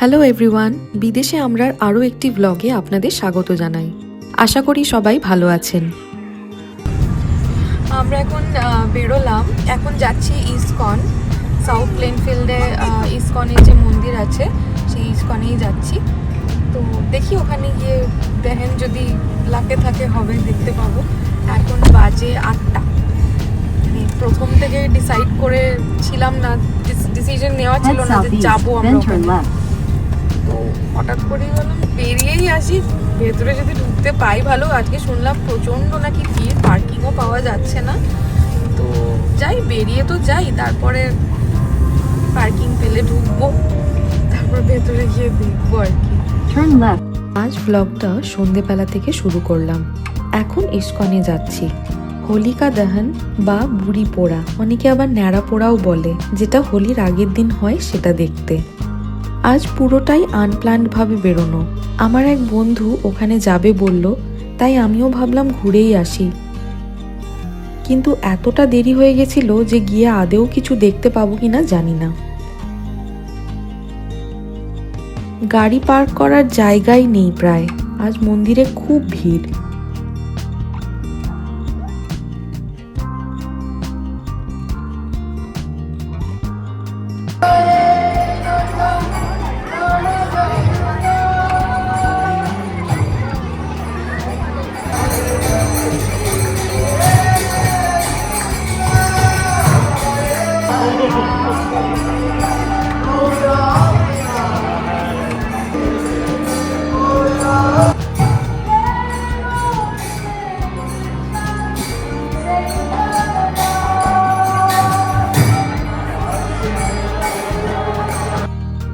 Hello everyone বিদেশে আমরা আরও একটি ব্লগে আপনাদের স্বাগত জানাই। আশা করি সবাই ভালো আছেন। আমরা এখন বেরোলাম। এখন যাচ্ছি ইসকন সাউথ প্লেনফিল্ডে ইসকনের যে মন্দির আছে সেই ইসকনেই যাচ্ছি। তো দেখি ওখানে গিয়ে দেখেন যদি লাকে থাকে হবে দেখতে পাবো। এখন বাজে আটটা। মানে প্রথম থেকে ডিসাইড করে ছিলাম না ডিসিশন নেওয়া ছিল না যে যাব আমরা হঠাৎ করেই বললাম বেরিয়েই আসি। ভেতরে যদি ঢুকতে পাই ভালো, আজকে শুনলাম প্রচণ্ড নাকি ভিড় পার্কিংও পাওয়া যাচ্ছে না। তো যাই, বেরিয়ে তো যাই, তারপরে পার্কিং পেলে ঢুকবো। তারপর ভেতরে গিয়ে দেখব আর কি. আজ ব্লগটা সন্ধেবেলা থেকে শুরু করলাম। এখন ইস্কনে যাচ্ছি। হোলিকা দহন বা বুড়ি পোড়া, অনেকে আবার ন্যাড়া পোড়াও বলে, যেটা হোলির আগের দিন হয় সেটা দেখতে। আজ পুরোটাই আনপ্ল্যান্ড ভাবে বেরোনো। আমার এক বন্ধু ওখানে যাবে বলল, তাই আমিও ভাবলাম ঘুরেই আসি। কিন্তু এতটা দেরি হয়ে গেছিল যে গিয়ে আদেও কিছু দেখতে পাবো কিনা জানি না। গাড়ি পার্ক করার জায়গাই নেই প্রায়। আজ মন্দিরে খুব ভিড়।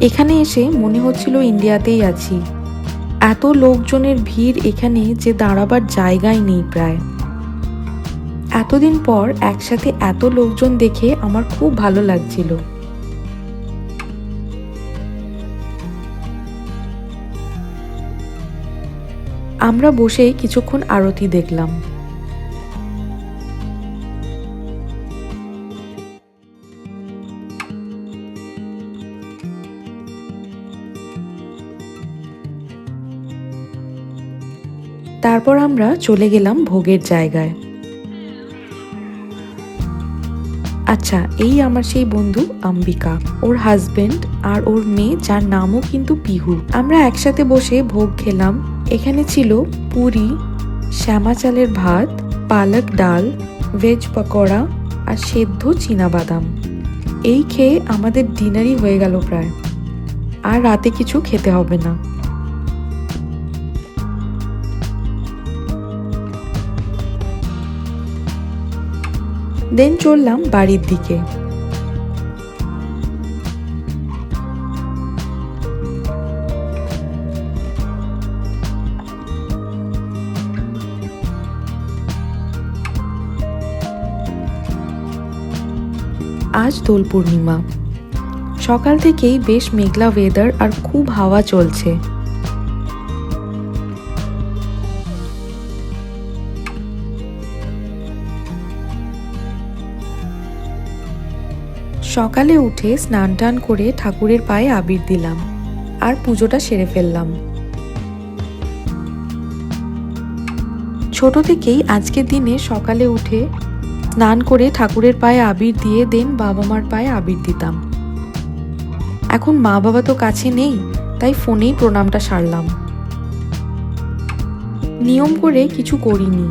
এখানে এসে মনে হচ্ছিল ইন্ডিয়াতেই আছি। এত লোকজনের ভিড় এখানে যে দাঁড়াবার জায়গাই নেই প্রায়। এতদিন পর একসাথে এত লোকজন দেখে আমার খুব ভালো লাগছিল। আমরা বসে কিছুক্ষণ আরতি দেখলাম। তারপর আমরা চলে গেলাম ভোগের জায়গায়। আচ্ছা এই আমার সেই বন্ধু অম্বিকা ওর হাজবেন্ড আর ওর মেয়ে, যার নামও কিন্তু পিহু। আমরা একসাথে বসে ভোগ খেলাম। এখানে ছিল পুরি, শ্যামা চালের ভাত, পালক ডাল ভেজ পকোড়া আর সেদ্ধ বাদাম এই খেয়ে আমাদের ডিনারই হয়ে গেল প্রায়। আর রাতে কিছু খেতে হবে না। দেন চললাম বাড়ির দিকে। আজ দোল পূর্ণিমা। সকাল থেকেই বেশ মেঘলা ওয়েদার আর খুব হাওয়া চলছে। সকালে উঠে স্নান টান করে ঠাকুরের পায়ে আবির দিলাম আর পুজোটা সেরে ফেললাম। ছোট থেকেই আজকের দিনে সকালে উঠে স্নান করে ঠাকুরের পায়ে আবির দিয়ে দেন বাবা মার পায়ে আবির দিতাম। এখন মা বাবা তো কাছে নেই, তাই ফোনেই প্রণামটা সারলাম। নিয়ম করে কিছু করিনি,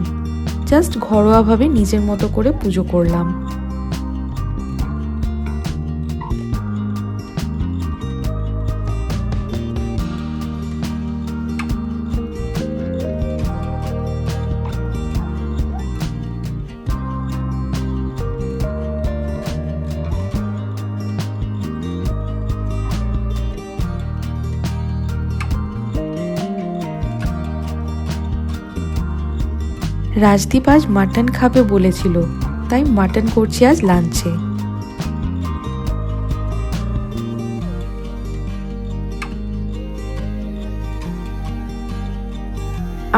জাস্ট ঘরোয়াভাবে নিজের মতো করে পুজো করলাম। রাজদীপ আজ মাটন খাবে বলেছিল, তাই মাটন করছি আজ লাঞ্চে।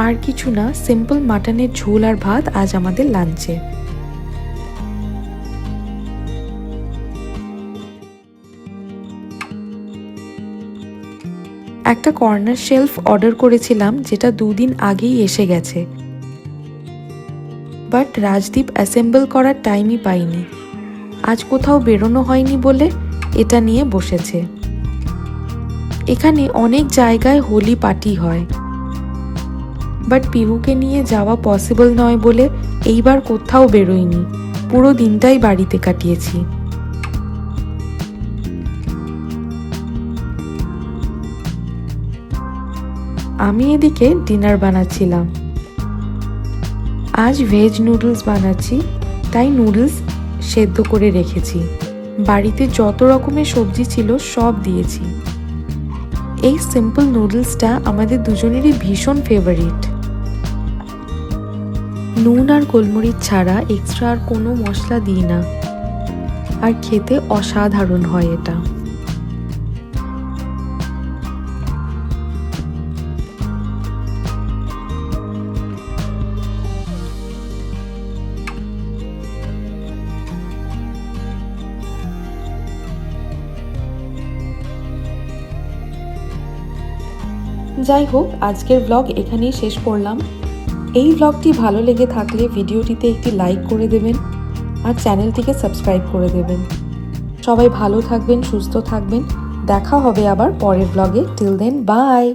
আর কিছু না সিম্পল মাটনের ঝোল আর ভাত আজ আমাদের লাঞ্চে। একটা কর্নার শেলফ অর্ডার করেছিলাম, যেটা দুদিন আগেই এসে গেছে। বাট রাজদীপ অ্যাসেম্বল করার টাইমই পাইনি। আজ কোথাও বেরোনো হয়নি বলে এটা নিয়ে বসেছে। এখানে অনেক জায়গায় হোলি পার্টি হয়। বাট পিহুকে নিয়ে যাওয়া পসিবল নয় বলে এইবার কোথাও বেরোয়নি। পুরো দিনটাই বাড়িতে কাটিয়েছি। আমি এদিকে ডিনার বানাচ্ছিলাম। আজ ভেজ নুডলস বানাচ্ছি, তাই নুডলস সেদ্ধ করে রেখেছি। বাড়িতে যত রকমের সবজি ছিল সব দিয়েছি। এই সিম্পল নুডলসটা আমাদের দুজনেরই ভীষণ ফেভারিট নুন আর গোলমরিচ ছাড়া এক্সট্রা আর কোনো মশলা দিই না। আর খেতে অসাধারণ হয় এটা। যাই হোক, আজকের ব্লগ এখানেই শেষ করলাম। এই ব্লগটি ভালো লেগে থাকলে ভিডিওটিতে একটি লাইক করে দেবেন আর চ্যানেলটিকে সাবস্ক্রাইব করে দেবেন। সবাই ভালো থাকবেন, সুস্থ থাকবেন। দেখা হবে আবার পরের ব্লগে টিল দেন বাই